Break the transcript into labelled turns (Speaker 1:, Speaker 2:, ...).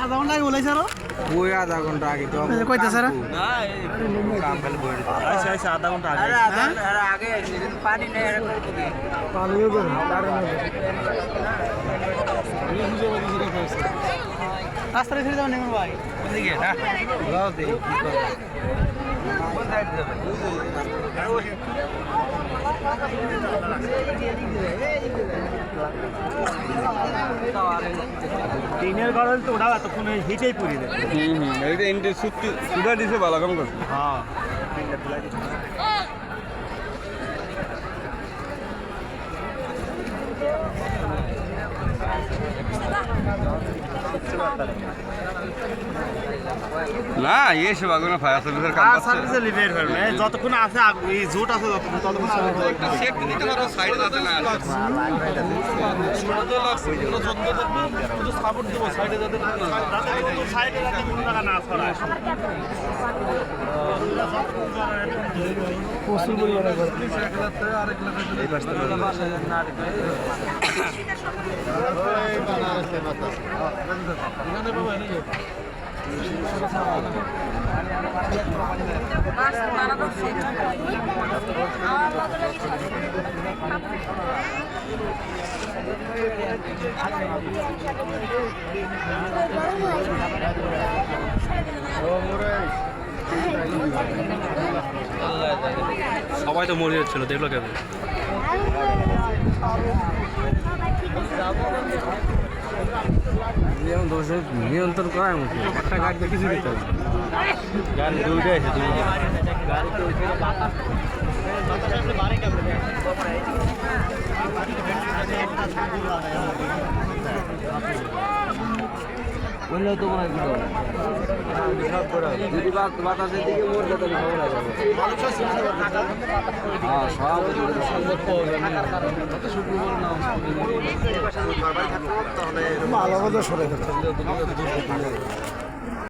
Speaker 1: আধা ঘণ্টা আগে বলেছে
Speaker 2: আরও আধা ঘণ্টা আগে তো
Speaker 1: কইতে স্যার
Speaker 3: আধা ঘণ্টা আগে
Speaker 1: রাস্তায় ছেড়ে যাবেন নেমন ভাই
Speaker 3: টিনের ঘর হলে তো ওটা এতক্ষণ হিটেই পুরি দেবে
Speaker 2: হুম হুম এইটা ইন্টার সুতি সুদা দিছে ভালো কাম করছে।
Speaker 3: হ্যাঁ।
Speaker 2: না ইয়ে সে বাগুনা ফায়ার সার্ভিসের কাম
Speaker 3: কার
Speaker 2: করছে।
Speaker 3: সার্ভিসে লিমিট হবে না যতক্ষণ আছে এই জোট আছে যতক্ষণ ততক্ষণ
Speaker 2: একটা চেক দিতে পারো সাইডে যাতে না
Speaker 3: সাপোর্ট দেবো সাইডে যাতে সাইডে যাতে কোনো টাকা না ছড়ায়
Speaker 1: প্রচুর পরিমাণে করে
Speaker 3: সবাই তো মরে যাচ্ছিল দেখল কেমন?
Speaker 2: দোষে নিয়ন্ত্রণ করার মতো। একটা গাড়িতে কিছু দিতে হবে বললেও তো মনে হয় যদি বাতাসের দিকে মরলে তাহলে খবর আছে। হ্যাঁ সব
Speaker 1: ভালো কথা সরে